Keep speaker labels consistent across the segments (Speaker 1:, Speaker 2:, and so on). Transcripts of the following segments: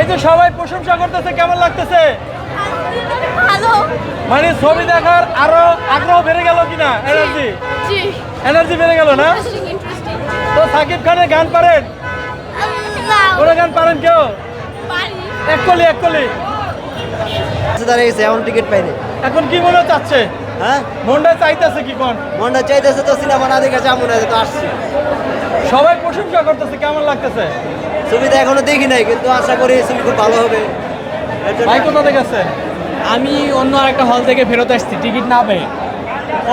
Speaker 1: এই যে সবাই প্রশংসা করতেছে কেমন লাগতেছে?
Speaker 2: ভালো।
Speaker 1: মানে ছবি দেখার আরও আগ্রহ বেড়ে গেল কিনা? এনার্জি এনার্জি বেড়ে গেল না? তো সাকিব খানের গান পারেন? কোন গান পারেন কেউ? এক কলি এক কলি।
Speaker 3: দাঁড়িয়ে গেছে এখন টিকিট পাইনি।
Speaker 1: এখন কি মনে চাচ্ছে?
Speaker 3: হ্যাঁ?
Speaker 1: মনটা চাইতেছে কি কোন?
Speaker 3: মনটা চাইতেছে তো সিনেমা না দেখে যাব না তো আসছি।
Speaker 1: সবাই প্রশংসা করতেছে কেমন লাগতেছে?
Speaker 3: ছবিটা এখনও দেখি নাই কিন্তু আশা করি ছবি খুব ভালো হবে।
Speaker 1: ভাই কোথা থেকে আছে?
Speaker 4: আমি অন্য আরেকটা হল থেকে ফেরত আসছি টিকিট না পেয়ে।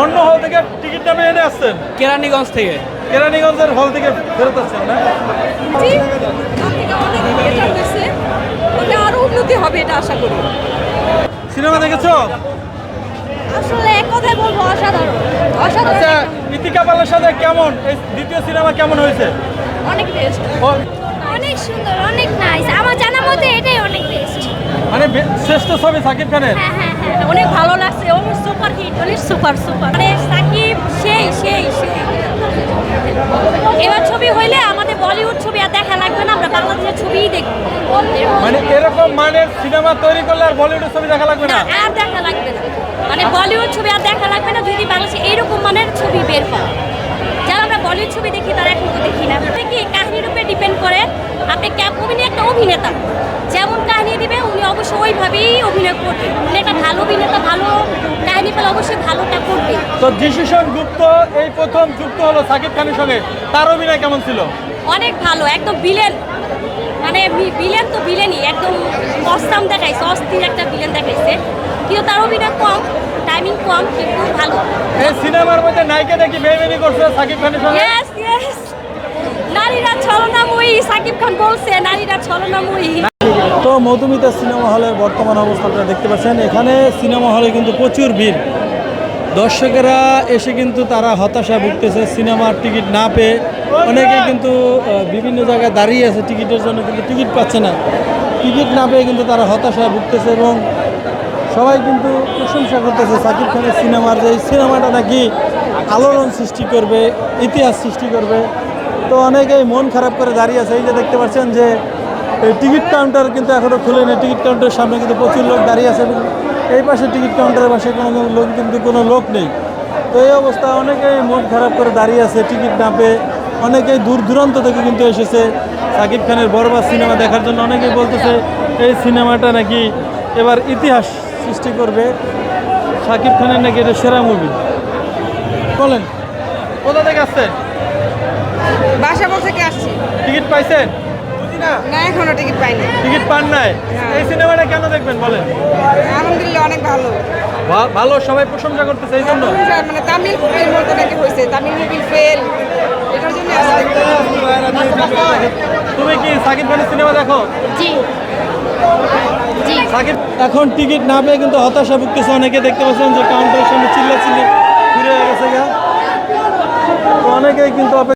Speaker 1: অন্য হল থেকে টিকিট নামে এনে আসছেন?
Speaker 4: কেরানীগঞ্জ থেকে।
Speaker 1: কেরানীগঞ্জের হল থেকে ফেরত আসছেন না?
Speaker 5: আরও উন্নতি হবে এটা আশা করি।
Speaker 1: সিনেমা দেখেছ?
Speaker 2: আসলে এক কথায় বলব অসাধারণ।
Speaker 1: আচ্ছা ইতিকা পালের সাথে কেমন? এই দ্বিতীয় সিনেমা কেমন হয়েছে?
Speaker 2: অনেক বেস্ট অনেক সুন্দর অনেক নাইস আমার জানা মতে এটাই অনেক বেস্ট
Speaker 1: মানে শ্রেষ্ঠ ছবি সাকিব খানের?
Speaker 2: হ্যাঁ হ্যাঁ হ্যাঁ অনেক ভালো লাগছে। ও সুপার হিট অনেক সুপার সুপার মানে সাকিব সেই সেই সেই। এবার ছবি হইলে আমাদের বলিউড ছবি আর দেখা লাগবে না আমরা বাংলাদেশের ছবিই দেখব।
Speaker 1: মানে এরকম মানের সিনেমা তৈরি করলে আর বলিউডের ছবি দেখা লাগবে
Speaker 2: না?
Speaker 1: না
Speaker 2: আর দেখা লাগবে না। মানে বলিউড ছবি আর দেখা লাগবে না যদি বাংলাদেশে এইরকম মানের ছবি বের হয়। যারা আমরা বলিউড ছবি দেখি তারা এখন দেখি না। কি কাহিনীর উপরে ডিপেন্ড করে? আপনি ক্যাপ উনি একটা অভিনেতা যেমন কাহিনী দিবে উনি অবশ্যই ওইভাবেই অভিনয় করবে। উনি একটা ভালো অভিনেতা ভালো কাহিনী পেলে অবশ্যই ভালোটা করবে।
Speaker 1: তো যিশুশন গুপ্ত এই প্রথম যুক্ত হলো সাকিব খানের সঙ্গে। তার অভিনয় কেমন ছিল?
Speaker 2: অনেক ভালো একদম বিলেন মানে বিলেন তো বিলেনই একদম অস্তাম দেখাইছে অস্থির একটা বিলেন দেখাইছে। কিন্তু তার অভিনয় কম টাইমিং কম কিন্তু ভালো।
Speaker 1: এই সিনেমার মধ্যে নায়িকা দেখি বেইমানি করছে সাকিব খানের সঙ্গে?
Speaker 2: ইয়েস ইয়েস নারীরা ছলনাময়ী সাকিব খান বলছে নারীরা ছলনাময়ী।
Speaker 1: তো মধুমিতা সিনেমা হলের বর্তমান অবস্থা আপনারা দেখতে পাচ্ছেন। এখানে সিনেমা হলে কিন্তু প্রচুর ভিড়। দর্শকেরা এসে কিন্তু তারা হতাশা ভুগতেছে, সিনেমার টিকিট না পেয়ে। অনেকে কিন্তু বিভিন্ন জায়গায় দাঁড়িয়ে আছে টিকিটের জন্য, কিন্তু টিকিট পাচ্ছে না। টিকিট না পেয়ে কিন্তু তারা হতাশায় ভুগতেছে এবং সবাই কিন্তু প্রশংসা করতেছে সাকিব খানের সিনেমার যে সিনেমাটা নাকি আলোড়ন সৃষ্টি করবে, ইতিহাস সৃষ্টি করবে। তো অনেকেই মন খারাপ করে দাঁড়িয়ে আছে। এই যে দেখতে পাচ্ছেন যে টিকিট কাউন্টার কিন্তু এখনও খুলেনি। টিকিট কাউন্টারের সামনে কিন্তু প্রচুর লোক দাঁড়িয়ে আছে। এই পাশে টিকিট কাউন্টারের পাশে কোনো লোক কিন্তু কোনো লোক নেই। তো এই অবস্থা অনেকেই মন খারাপ করে দাঁড়িয়ে আছে টিকিট না পেয়ে। অনেকেই দূর দূরান্ত থেকে কিন্তু এসেছে। সাকিব খানের বরবাদ সিনেমা দেখার জন্য অনেকেই বলতেছে এই সিনেমাটা নাকি এবার ইতিহাস সৃষ্টি করবে। সাকিব খানের নাকি এটা সেরা মুভি বলেন কোথা থেকে আসছেন?
Speaker 5: বাসা থেকে আসছি।
Speaker 1: টিকিট পাইছেন?
Speaker 5: না? এখনও টিকিট পাইনি।
Speaker 1: টিকিট পান নাই? এই সিনেমাটা কেন দেখবেন বলেন?
Speaker 5: আলহামদুলিল্লাহ অনেক ভালো।
Speaker 1: ভালো সবাই প্রশংসা করতেছে এই জন্য।
Speaker 5: মানে তামিল মুভির মতো নাকি হয়েছে তামিল মুভি ফেল এটার জন্য
Speaker 1: তুমি কি সাকিব খানের সিনেমা দেখো?
Speaker 2: জি। জি।
Speaker 1: সাকিব এখন টিকিট না পেয়ে কিন্তু হতাশা ভুগতেছে অনেকে দেখতে পাচ্ছেন যে কাউন্টারের সামনে চিল্লা চিল্লি ঘুরে গেছে গা। অনেকেই কিন্তু অপেক্ষা